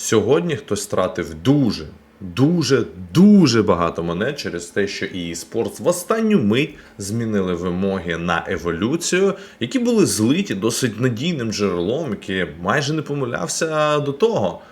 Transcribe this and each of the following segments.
Сьогодні хтось втратив дуже, дуже, дуже багато монет через те, що і Sports в останню мить змінили вимоги на еволюцію, які були злиті досить надійним джерелом, яке майже не помилявся до того.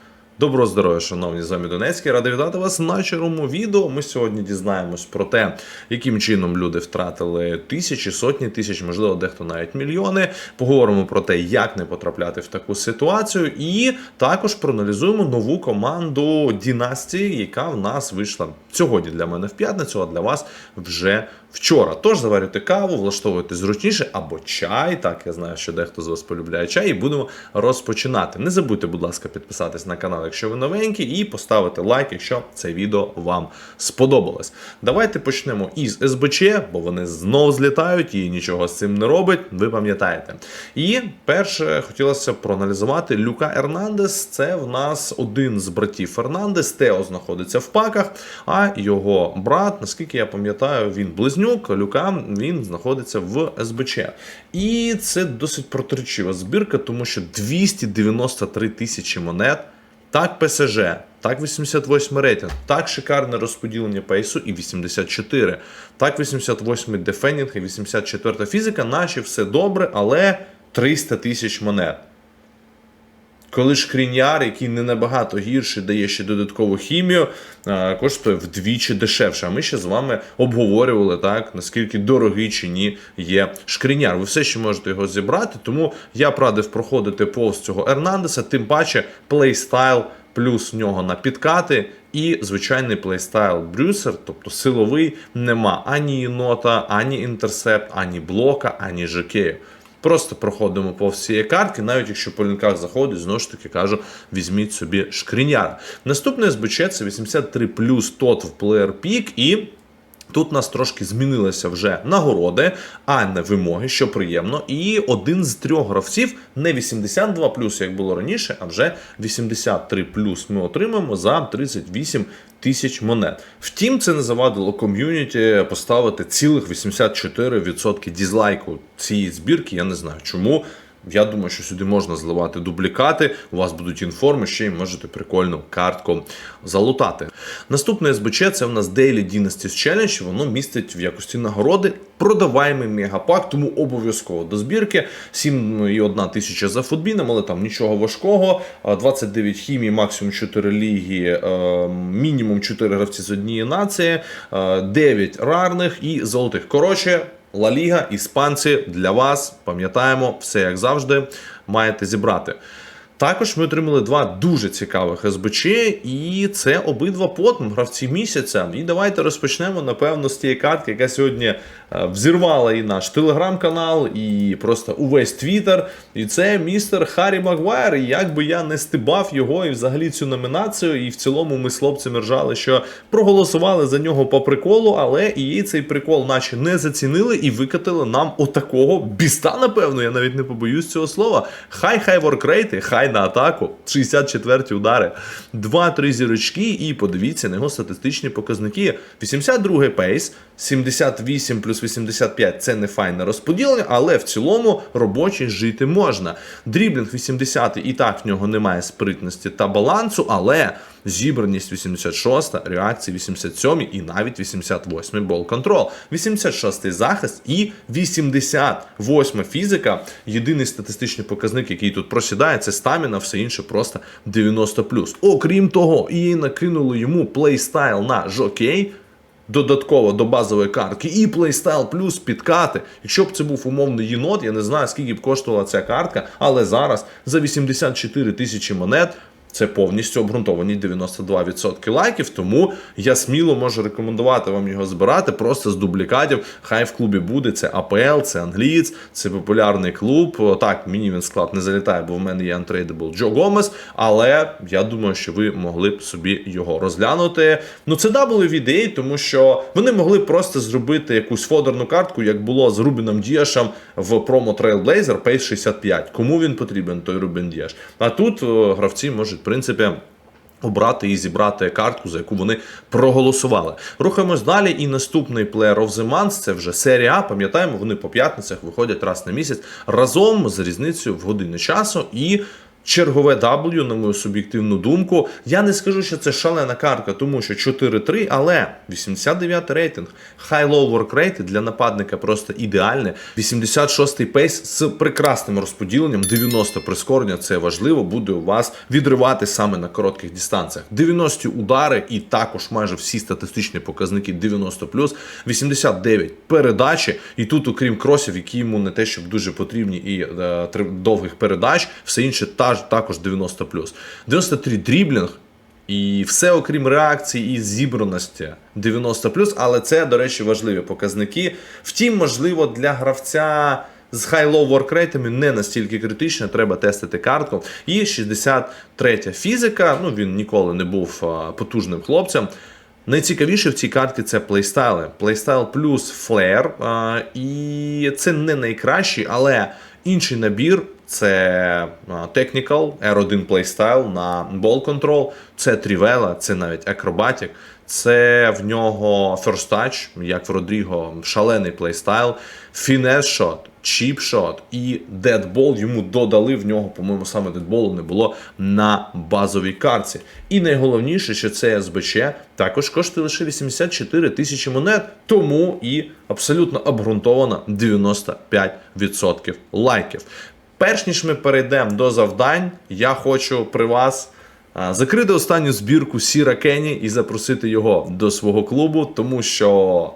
Доброго здоров'я, шановні з вами Донецький. Радий вітати вас на черговому відео. Ми сьогодні дізнаємось про те, яким чином люди втратили тисячі, сотні тисяч, можливо, дехто навіть мільйони. Поговоримо про те, як не потрапляти в таку ситуацію, і також проаналізуємо нову команду Дінастії, яка в нас вийшла сьогодні для мене в п'ятницю, а для вас вже вчора. Тож заварюйте каву, влаштовуйте зручніше або чай. Так, я знаю, що дехто з вас полюбляє чай, і будемо розпочинати. Не забудьте, будь ласка, підписатись на канал, якщо ви новенькі, і поставити лайк, якщо це відео вам сподобалось. Давайте почнемо із СБЧ, бо вони знов злітають і нічого з цим не робить. Ви пам'ятаєте. І перше хотілося проаналізувати Люка Ернандес. Це в нас один з братів Фернандес. Тео знаходиться в паках, а його брат, наскільки я пам'ятаю, він близнюк. Люка він знаходиться в СБЧ. І це досить протиречива збірка, тому що 293 тисячі монет. Так, ПСЖ, так 88 рейтинг, так шикарне розподілення пейсу і 84, так 88 дефендінг і 84 фізика, наче все добре, але 300 тисяч монет. Коли шкріняр, який не набагато гірший, дає ще додаткову хімію, коштує вдвічі дешевше. А ми ще з вами обговорювали, так, наскільки дорогий чи ні є шкріняр. Ви все ще можете його зібрати, тому я б радив проходити повз цього Ернандеса, тим паче плейстайл плюс нього на підкати. І звичайний плейстайл Брюсер, тобто силовий, нема ані єнота, ані інтерсепт, ані блока, ані жокею. Просто проходимо по всієї картки, навіть якщо по лінках заходить, знову ж таки кажу, візьміть собі шкріняр. Наступне СБЧ це 83 плюс тот в плеєр пік і. Тут нас трошки змінилися вже нагороди, а не вимоги, що приємно. І один з трьох гравців не 82 як було раніше, а вже 83 ми отримаємо за 38 тисяч монет. Втім, це не завадило ком'юніті поставити цілих 84% дізлайку цієї збірки. Я не знаю чому. Я думаю, що сюди можна зливати дублікати, у вас будуть інформи, ще й можете прикольну картку залутати. Наступне СБЧ це в нас Daily Dynasties Challenge, воно містить в якості нагороди продаваємий мегапак, тому обов'язково до збірки. 7,1 тисяча за футбіном, але там нічого важкого. 29 хімії, максимум 4 ліги, мінімум 4 гравці з однієї нації, 9 рарних і золотих. Коротше. Ла Ліга, іспанці для вас, пам'ятаємо, все як завжди, маєте зібрати. Також ми отримали два дуже цікавих СБЧ, і це обидва потом гравці місяця. І давайте розпочнемо, напевно, з тієї картки, яка сьогодні взірвала і наш телеграм-канал, і просто увесь твіттер. І це містер Харрі Магуайр. І як би я не стибав його і взагалі цю номінацію, і в цілому ми з хлопцями ржали, що проголосували за нього по приколу, але і цей прикол, наче не зацінили і викатили нам отакого біста, напевно, я навіть не побоюсь цього слова. Хай-хай воркрейти, хай на атаку, 64-ті удари, 2-3 зірочки, і подивіться на його статистичні показники. 82-й пейс, 78 плюс 85 це не файне розподілення, але в цілому робочий жити можна. Дріблінг 80 і так в нього немає спритності та балансу, але зібраність 86, реакції 87 і навіть 88 бол контрол, 86 захист і 88 фізика. Єдиний статистичний показник, який тут просідає, це стаміна, все інше просто 90 Окрім того, і накинули йому плейстайл на жокей. Додатково до базової картки і плейстайл плюс підкати. Якщо б це був умовний єнот, я не знаю, скільки б коштувала ця картка, але зараз за 84 тисячі монет. Це повністю обґрунтовані 92% лайків, тому я сміло можу рекомендувати вам його збирати просто з дублікатів. Хай в клубі буде. Це АПЛ, це англієць, це популярний клуб. Так, мені він склад не залітає, бо в мене є untradeable Джо Гомес. Але я думаю, що ви могли б собі його розглянути. Ну це WVDA, тому що вони могли просто зробити якусь фодерну картку, як було з Рубіном Діашем в промо Trailblazer Pace 65. Кому він потрібен, той Рубін Діаш. А тут гравці можуть в принципі. Обрати і зібрати картку, за яку вони проголосували. Рухаємось далі. І наступний Player of the Month, це вже серія. Пам'ятаємо, вони по п'ятницях виходять раз на місяць разом з різницею в години часу. І чергове W, на мою суб'єктивну думку. Я не скажу, що це шалена картка, тому що 4-3, але 89 рейтинг. High-low work rate для нападника просто ідеальне. 86-й пейс з прекрасним розподіленням, 90 прискорення, це важливо, буде у вас відривати саме на коротких дистанціях. 90 удари і також майже всі статистичні показники 90 89 передачі. І тут, окрім кросів, які йому не те, щоб дуже потрібні і е, довгих передач, все інше та, також 90 93 дріблінг. І все, окрім реакції і зібраності 90 але це, до речі, важливі показники. Втім, можливо, для гравця з high-low work не настільки критично, треба тестити картку. І 63 фізика. Ну він ніколи не був потужним хлопцем. Найцікавіше в цій карті це плейстайли. Плейстайл плюс флеєр. І це не найкращий, але інший набір це а, Technical, R1 Playstyle на Ball Control, це Trivela, це навіть Acrobatic, це в нього First Touch, як в Родріго, шалений плейстайл, Finesse Shot, Chip Shot і Dead Ball. Йому додали в нього, по-моєму, саме Dead Ball не було на базовій карті. І найголовніше, що це СБЧ також коштує лише 84 тисячі монет, тому і абсолютно обґрунтовано 95% лайків. Перш ніж ми перейдемо до завдань, я хочу при вас закрити останню збірку Сіра Кенні і запросити його до свого клубу, тому що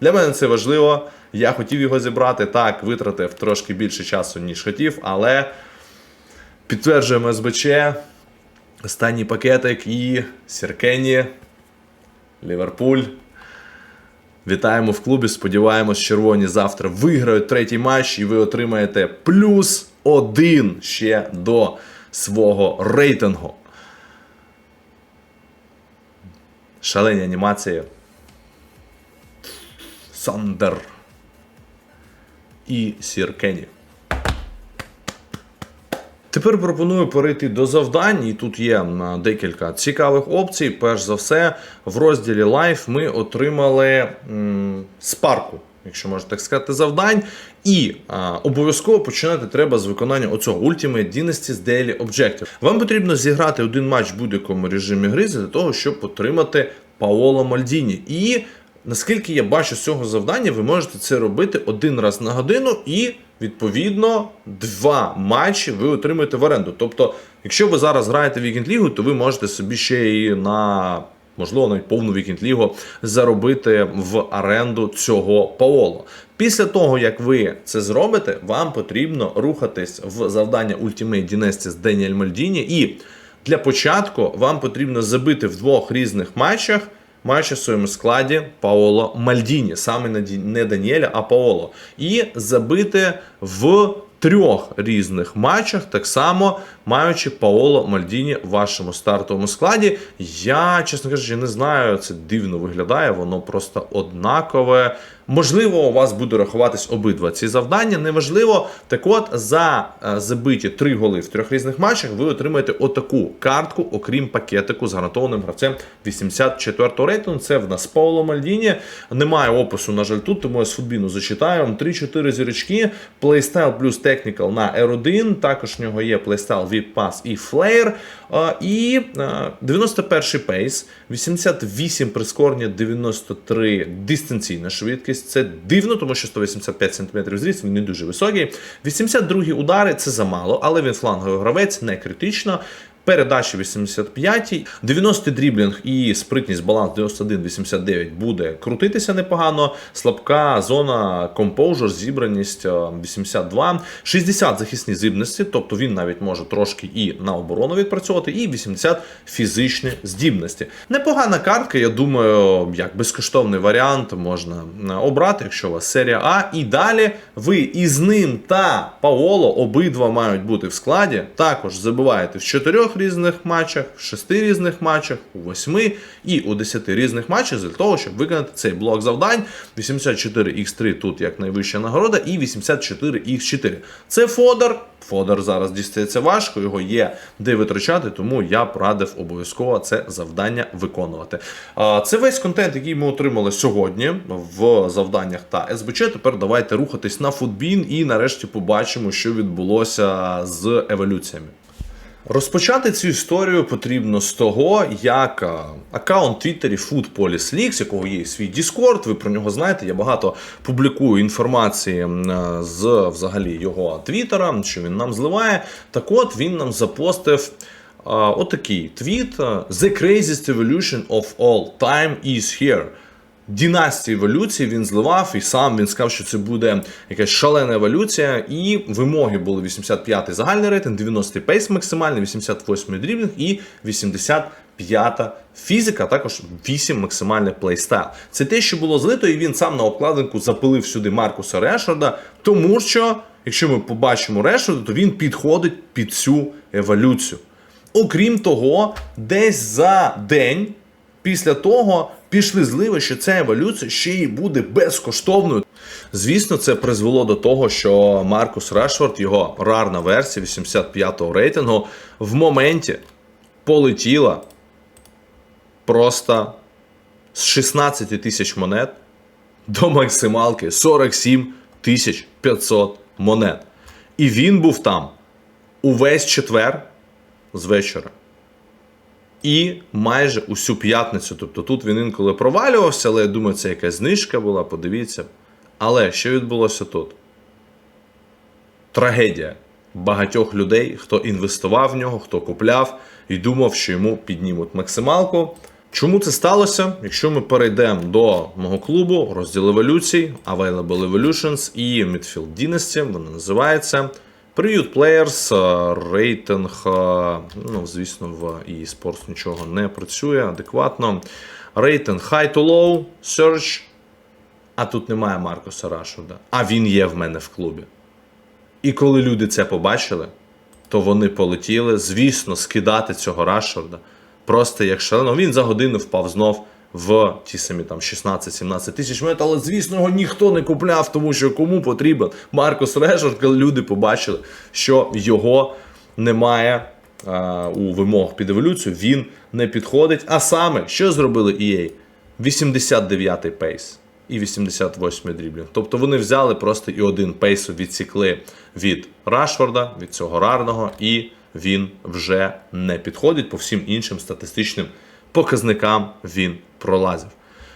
для мене це важливо. Я хотів його зібрати. Так, витратив трошки більше часу, ніж хотів, але підтверджуємо СБЧ. Останній пакетик і Сір Кенні, Ліверпуль. Вітаємо в клубі. Сподіваємось, червоні завтра виграють третій матч, і ви отримаєте плюс один ще до свого рейтингу. Шалені анімації. Сандер. І Сір Кенні. Тепер пропоную перейти до завдань, і тут є декілька цікавих опцій. Перш за все, в розділі Life ми отримали м, спарку, якщо можна так сказати, завдань. І обов'язково починати треба з виконання оцього Ultimate Dynasty Daily Objective. Вам потрібно зіграти один матч в будь-якому режимі гри для того, щоб отримати Паоло Мальдіні. І наскільки я бачу з цього завдання, ви можете це робити один раз на годину і. Відповідно, два матчі ви отримаєте в оренду. Тобто, якщо ви зараз граєте в Вікенд Лігу, то ви можете собі ще і на можливо навіть повну Вікенд Лігу заробити в оренду цього Паоло. Після того, як ви це зробите, вам потрібно рухатись в завдання Ultimate Dynasty з Деніель Мальдіні. І для початку вам потрібно забити в двох різних матчах. Маючи в своєму складі Паоло Мальдіні, саме не Даніеля, а Паоло. І забити в трьох різних матчах, так само маючи Паоло Мальдіні в вашому стартовому складі. Я, чесно кажучи, не знаю, це дивно виглядає, воно просто однакове. Можливо, у вас буде рахуватись обидва ці завдання, неважливо. Так от, за е, забиті три голи в трьох різних матчах, ви отримаєте отаку картку, окрім пакетику з гарантованим гравцем 84-го рейтингу. Це в нас Пауло Мальдіні. Немає опису, на жаль, тут, тому я з футбіну зачитаю. 3-4 зірочки, плейстайл плюс технікал на R1. Також в нього є плейстайл VIP Pass і Flare. Е, І е, 91 пейс, 88 прискорення, 93 дистанційна швидкість. Це дивно, тому що 185 см зріст, він не дуже високий. 82 удари це замало, але він фланговий гравець, не критично. Передачі 85, 90 дріблінг і спритність баланс 91-89 буде крутитися непогано. Слабка зона композер, зібраність е, 82, 60 захисні здібності, тобто він навіть може трошки і на оборону відпрацьовувати, і 80 фізичні здібності. Непогана картка, я думаю, як безкоштовний варіант можна е, обрати, якщо у вас серія А. І далі ви із ним та Паоло обидва мають бути в складі. Також забуваєте в чотирьох різних матчах, в шести різних матчах, у восьми і у десяти різних матчах для того, щоб виконати цей блок завдань. 84x3 тут як найвища нагорода, і 84x4. Це фодер. Фодер зараз дістається важко, його є де витрачати, тому я б радив обов'язково це завдання виконувати. Це весь контент, який ми отримали сьогодні в завданнях та СБЧ. Тепер давайте рухатись на футбін і нарешті побачимо, що відбулося з еволюціями. Розпочати цю історію потрібно з того, як а, аккаунт Твіттері Food Police Leaks, якого є свій Discord, ви про нього знаєте. Я багато публікую інформації з взагалі його твіттера, що він нам зливає. Так от він нам запостив а, отакий твіт: The craziest evolution of all time is here. Дінастії еволюції він зливав, і сам він сказав, що це буде якась шалена еволюція. І вимоги були 85-й загальний рейтинг, 90-й пейс максимальний, 88-й дріблінг і 85-та фізика, також 8 максимальний плейстайл. Це те, що було злито, і він сам на обкладинку запилив сюди Маркуса Решарда, тому що, якщо ми побачимо Решарда, то він підходить під цю еволюцію. Окрім того, десь за день після того пішли зливи, що ця еволюція ще й буде безкоштовною. Звісно, це призвело до того, що Маркус Решфорд, його рарна версія 85-го рейтингу, в моменті полетіла просто з 16 тисяч монет до максималки 47 тисяч 500 монет. І він був там увесь четвер з вечора. І майже усю п'ятницю. Тобто тут він інколи провалювався, але я думаю, це якась знижка була, подивіться. Але що відбулося тут? Трагедія багатьох людей, хто інвестував в нього, хто купляв і думав, що йому піднімуть максималку. Чому це сталося? Якщо ми перейдемо до мого клубу, розділ еволюцій, Available Evolutions і Midfield Dynasty, вона називається. Players, е, рейтинг, ну, звісно, в eSports нічого не працює адекватно. Рейтинг High to Low, Search. А тут немає Маркуса Рашфорда. А він є в мене в клубі. І коли люди це побачили, то вони полетіли, звісно, скидати цього Рашфорда. Просто як шалено. Він за годину впав знов в ті самі там 16-17 тисяч монет, але звісно його ніхто не купляв, тому що кому потрібен Маркус Решфорд, коли люди побачили, що його немає а, у вимогах під еволюцію, він не підходить. А саме, що зробили EA? 89-й пейс і 88-й дріблінг. Тобто вони взяли просто і один пейс відсікли від Рашфорда, від цього рарного, і він вже не підходить по всім іншим статистичним показникам він пролазив.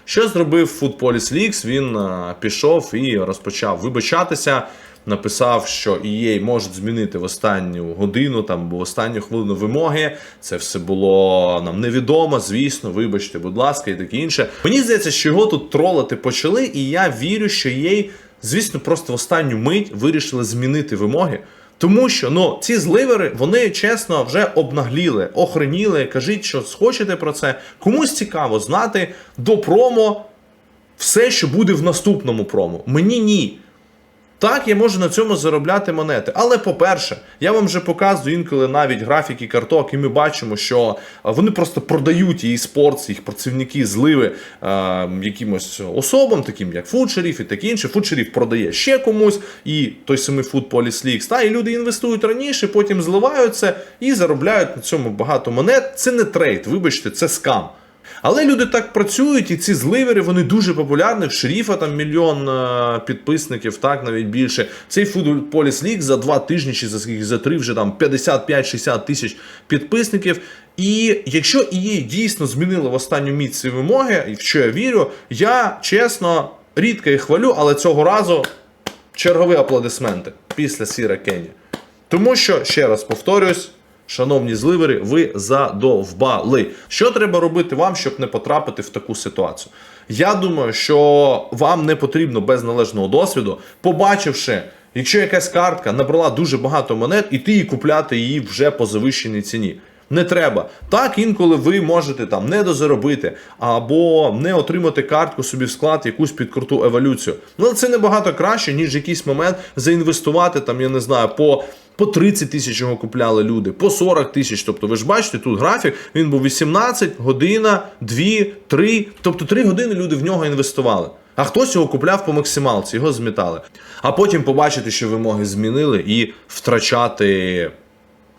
Що зробив Food Police Leaks? Він а, пішов і розпочав вибачатися. Написав, що EA можуть змінити в останню годину там в останню хвилину вимоги. Це все було нам невідомо. Звісно, вибачте, будь ласка, і таке інше. Мені здається, що його тут тролити почали, і я вірю, що EA, звісно, просто в останню мить вирішили змінити вимоги. Тому що ну, ці зливери, вони чесно вже обнагліли, охреніли. Кажіть, що схочете про це. Комусь цікаво знати до промо все, що буде в наступному промо. Мені ні. Так, я можу на цьому заробляти монети. Але по-перше, я вам вже показую інколи навіть графіки карток, і ми бачимо, що е, вони просто продають її спорт, їх працівники зливи е, якимось особам, таким як фудшерів і таке інше. Фудшерів продає ще комусь, і той самий Food Leaks. Та, і люди інвестують раніше, потім зливаються і заробляють на цьому багато монет. Це не трейд, вибачте, це скам. Але люди так працюють, і ці зливери вони дуже популярні. В шеріфа там мільйон е, підписників, так навіть більше. Цей Food Police за два тижні чи за скільки за три вже там 55-60 тисяч підписників. І якщо EA дійсно змінили в останню міць ці вимоги, в що я вірю, я чесно рідко їх хвалю, але цього разу чергові аплодисменти після Сіра Кені. Тому що, ще раз повторюсь, шановні зливери, ви задовбали. Що треба робити вам, щоб не потрапити в таку ситуацію? Я думаю, що вам не потрібно без належного досвіду, побачивши. Якщо якась картка набрала дуже багато монет, іти і купляти її вже по завищеній ціні. Не треба. Так, інколи ви можете там не дозаробити або не отримати картку собі в склад якусь під круту еволюцію. Ну це набагато краще, ніж якийсь момент заінвестувати там, я не знаю, по. По 30 тисяч його купляли люди, по 40 тисяч. Тобто, ви ж бачите, тут графік, він був 18, година, 2, 3. Тобто 3 години люди в нього інвестували. А хтось його купляв по максималці, його змітали. А потім побачити, що вимоги змінили, і втрачати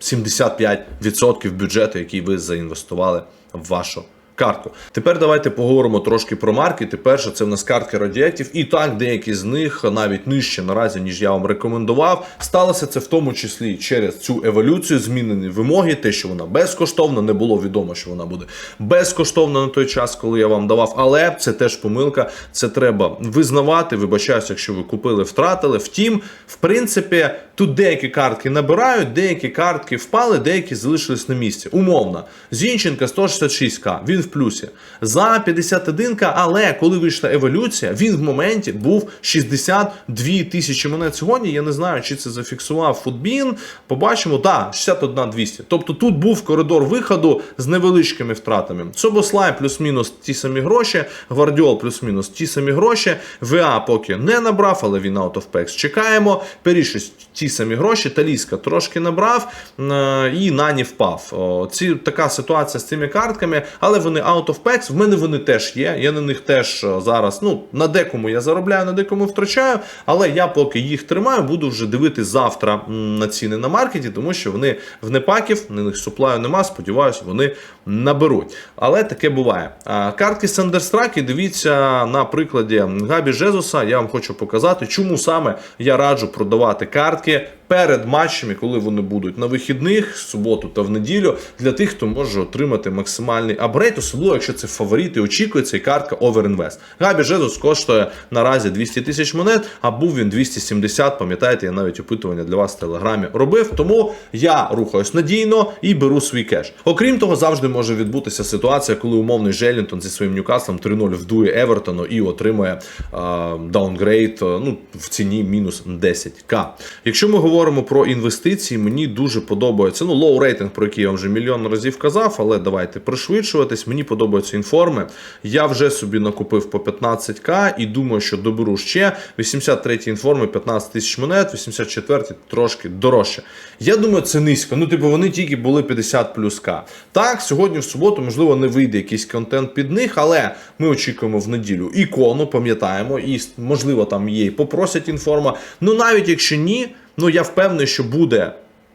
75% бюджету, який ви заінвестували в вашу картку. Тепер давайте поговоримо трошки про маркети. Перше, це в нас картки радіатів. І так, деякі з них навіть нижче наразі, ніж я вам рекомендував. Сталося це в тому числі через цю еволюцію, змінені вимоги, те, що вона безкоштовна, не було відомо, що вона буде безкоштовна на той час, коли я вам давав. Але це теж помилка. Це треба визнавати. Вибачаюся, якщо ви купили, втратили. Втім, в принципі, тут деякі картки набирають, деякі картки впали, деякі залишились на місці. Умовно, Зінченка 166к, він в плюсі. За 51к, але коли вийшла еволюція, він в моменті був 62 тисячі монет сьогодні. Я не знаю, чи це зафіксував Футбін. Побачимо, так, 61 200. Тобто тут був коридор виходу з невеличкими втратами. Собослай плюс-мінус ті самі гроші, Гвардіол плюс-мінус ті самі гроші. ВА поки не набрав, але він out of packs. Чекаємо. Перішість ті самі гроші. Таліска трошки набрав е, і Нані впав. Ці така ситуація з цими картками, але вони out of packs. В мене вони теж є. Я на них теж е, зараз. Ну на декому я заробляю, на декому втрачаю. Але я поки їх тримаю, буду вже дивитись завтра на ціни на маркеті, тому що вони в непаків, на них суплаю нема. Сподіваюся, вони наберуть. Але таке буває. Картки Сандерстраки, дивіться на прикладі Габі Жезуса. Я вам хочу показати, чому саме я раджу продавати картки перед матчами, коли вони будуть на вихідних, суботу та в неділю, для тих, хто може отримати максимальний апгрейд, особливо якщо це фаворит очікується і картка Overinvest. Габі Жезус коштує наразі 200 тисяч монет, а був він 270. Пам'ятаєте, я навіть опитування для вас в телеграмі робив. Тому я рухаюсь надійно і беру свій кеш. Окрім того, завжди може відбутися ситуація, коли умовний Желінтон зі своїм Ньюкаслом 3-0 вдує Евертону і отримує даунгрейд ну, в ціні мінус 10к. Якщо ми говоримо про інвестиції, мені дуже подобається. Ну, лоу рейтинг, про який я вам вже мільйон разів казав, але давайте пришвидшуватись. Мені подобаються інформи. Я вже собі накупив по 15к і думаю, що доберу ще 83 інформи, 15 тисяч монет, 84 трошки дорожче. Я думаю, це низько. Ну, типу, вони тільки були 50 плюс К. Так, сьогодні в суботу, можливо, не вийде якийсь контент під них, але ми очікуємо в неділю ікону, пам'ятаємо, і можливо там її попросять інформа. Ну навіть якщо ні, ну я впевнений, що буде.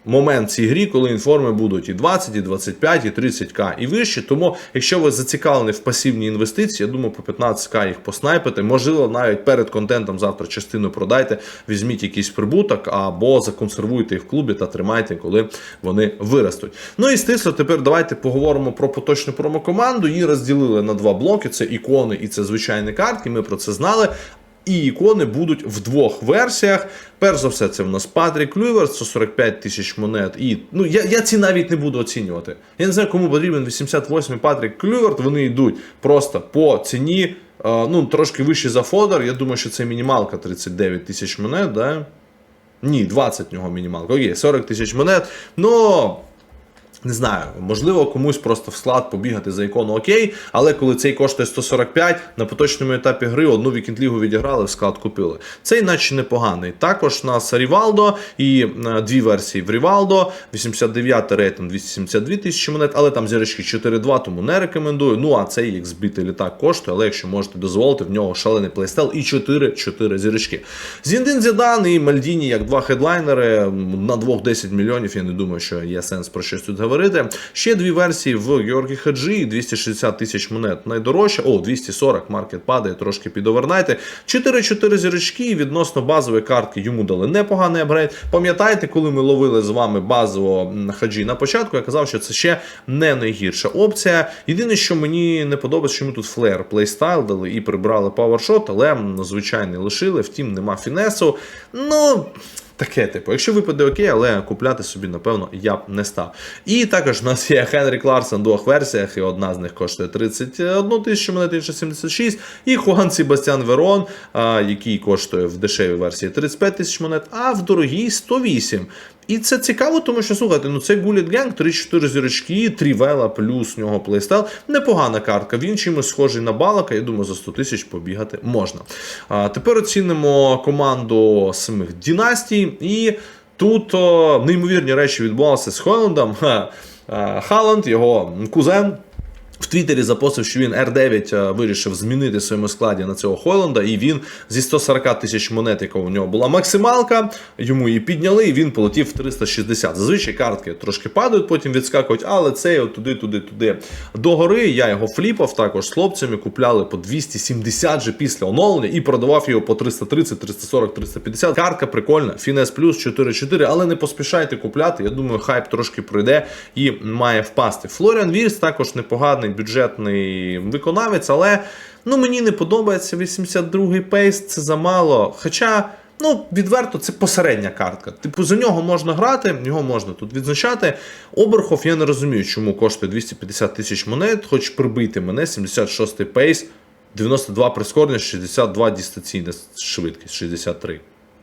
Момент в цій грі, коли інформи будуть і 20, і 25, і 30к і вище. Тому, якщо ви зацікавлені в пасивній інвестиції, я думаю, по 15к їх поснайпити. Можливо, навіть перед контентом завтра частину продайте, візьміть якийсь прибуток або законсервуйте їх в клубі та тримайте, коли вони виростуть. Ну і стисло, тепер давайте поговоримо про поточну промокоманду. Її розділили на два блоки: це ікони і це звичайні картки. Ми про це знали. І ікони будуть в двох версіях. Перш за все, це в нас Патрік Клюверт, 145 тисяч монет. І ну я, я ці навіть не буду оцінювати. Я не знаю, кому потрібен 88-й Патрік Клюверт. Вони йдуть просто по ціні, е, ну трошки вище за Фодор. Я думаю, що це мінімалка 39 тисяч монет. Да? Ні, 20 в нього мінімалка. Окей, 40 тисяч монет. Ну. Не знаю, можливо, комусь просто в склад побігати за ікону окей, але коли цей коштує 145, на поточному етапі гри одну вікінг-лігу відіграли, в склад купили. Цей наче непоганий. Також у нас Рівалдо і е, дві версії в Рівалдо, 89 рейтинг 272 тисячі монет, але там зірочки 4-2, тому не рекомендую. Ну а цей як збитий літак коштує, але якщо можете дозволити, в нього шалений плейстел і 4-4 зірочки. Зіндин Зідан і Мальдіні як два хедлайнери на двох 10 мільйонів. Я не думаю, що є сенс про щось тут говорити. Ще дві версії в Георгі Хаджі, 260 тисяч монет найдорожче. О, 240, маркет падає, трошки під овернайте. 4-4 зірочки відносно базової картки йому дали непоганий апгрейд. Пам'ятаєте, коли ми ловили з вами базово хаджі на початку, я казав, що це ще не найгірша опція. Єдине, що мені не подобається, що ми тут флеєр плейстайл дали і прибрали павершот, але звичайний лишили, втім, нема фінесу. Ну. Таке, типу, якщо випаде окей, але купляти собі, напевно, я б не став. І також у нас є Хенрі Кларсон в двох версіях, і одна з них коштує 31 тисячу монет, інша 76. І Хуан Себастьян Верон, який коштує в дешевій версії 35 тисяч монет, а в дорогій 108. І це цікаво, тому що слухайте, ну це Гуліт Генг, 3-4 зірочки, Трівела плюс нього плейстайл. Непогана картка. Він чимось схожий на балака. Я думаю, за 100 тисяч побігати можна. А тепер оцінимо команду самих дінастій. І тут о, неймовірні речі відбувалися з Холландом. Ха. Халанд, його кузен. В Твіттері запостив, що він R9 е, вирішив змінити в своєму складі на цього Хойланда, і він зі 140 тисяч монет, яка у нього була максималка, йому її підняли, і він полетів в 360. Зазвичай картки трошки падають, потім відскакують, але це от туди, туди, туди. Догори я його фліпав також з хлопцями, купляли по 270 же після оновлення і продавав його по 330, 340, 350. Картка прикольна, Фінес плюс 4-4, але не поспішайте купляти. Я думаю, хайп трошки пройде і має впасти. Флоріан Вірс також непоганий бюджетний виконавець, але ну мені не подобається 82-й пейс, це замало. Хоча. Ну, відверто, це посередня картка. Типу, за нього можна грати, його можна тут відзначати. Оберхов я не розумію, чому коштує 250 тисяч монет, хоч прибити мене 76-й пейс, 92 прискорення, 62 дистанційна швидкість, 63.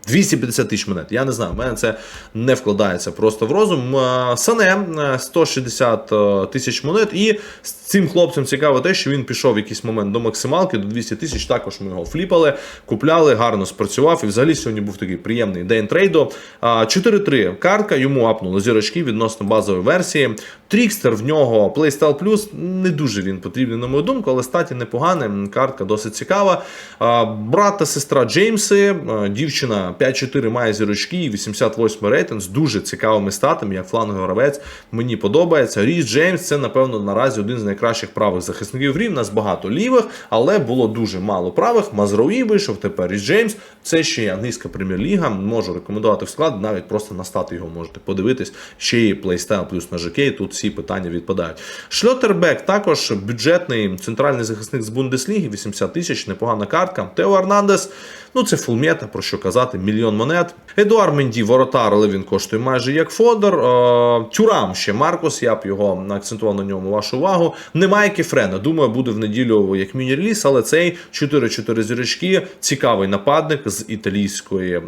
250 тисяч монет. Я не знаю, в мене це не вкладається просто в розум. Е, Сане е, 160 е, тисяч монет. І з цим хлопцем цікаво те, що він пішов в якийсь момент до максималки, до 200 тисяч. Також ми його фліпали, купляли, гарно спрацював. І взагалі сьогодні був такий приємний день трейду. 4-3 картка, йому апнули зірочки відносно базової версії. Трікстер в нього Playstyle Plus не дуже він потрібний, на мою думку, але статі непоганий. Картка досить цікава. Брат та сестра Джеймси, дівчина 5-4 має зірочки, і 88 рейтинг з дуже цікавими статами, як фланговий гравець. Мені подобається. Ріс Джеймс це, напевно, наразі один з найкращих правих захисників грі. У нас багато лівих, але було дуже мало правих. Мазроуї вийшов, тепер Ріс Джеймс. Це ще є англійська прем'єр-ліга. Можу рекомендувати в склад, навіть просто на стати його можете подивитись. Ще є плейстайл плюс на ЖК, тут всі питання відпадають. Шльотербек також бюджетний центральний захисник з Бундесліги, 80 тисяч, непогана картка. Тео Арнандес. Ну, це фулмета, про що казати, мільйон монет. Едуар Менді, воротар, але він коштує майже як Фодор. Е, Тюрам ще Маркос, я б його акцентував на ньому вашу увагу. Немає Кефрена. Думаю, буде в неділю як міні-реліз, але цей 4-4 зірочки, цікавий нападник з італійської е,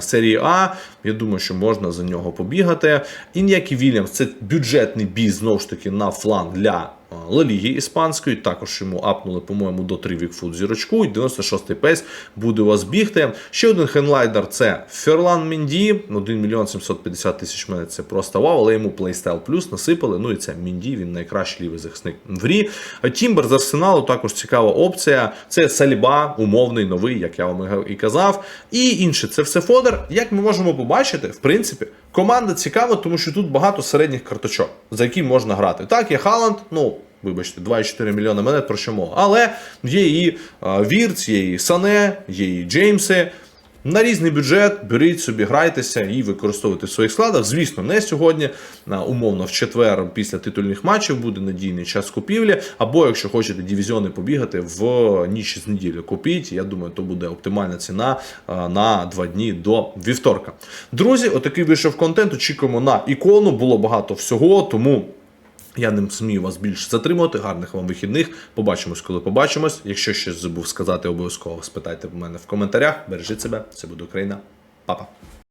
серії А. Я думаю, що можна за нього побігати. Ін'які Вільямс це бюджетний бій знову ж таки на фланг для. Е, Ла Ліги іспанської, також йому апнули, по-моєму, до 3 вікфут зірочку, і 96-й пейс буде у вас бігти. Ще один хенлайдер це Ферлан Мінді, 1 мільйон 750 тисяч мене це просто вау, але йому плейстайл плюс насипали. Ну і це Мінді, він найкращий лівий захисник в грі. Тімбер з арсеналу також цікава опція. Це Саліба, умовний новий, як я вам і казав. І інше, це все фодер. Як ми можемо побачити, в принципі, команда цікава, тому що тут багато середніх карточок, за які можна грати. Так, є Халанд, ну. Вибачте, 2,4 мільйони монет про що мова. Але є і Вірц, є і Сане, є і Джеймси. На різний бюджет беріть собі, грайтеся і використовуйте в своїх складах. Звісно, не сьогодні, умовно, в четвер після титульних матчів буде надійний час купівлі. Або якщо хочете дивізіони побігати в ніч з неділі, купіть. Я думаю, то буде оптимальна ціна на два дні до вівторка. Друзі, отакий вийшов контент. Очікуємо на ікону. Було багато всього, тому. Я не смію вас більше затримувати. Гарних вам вихідних. Побачимось, коли побачимось. Якщо щось забув сказати, обов'язково спитайте в мене в коментарях. Бережіть себе, це буде Україна. Па-па.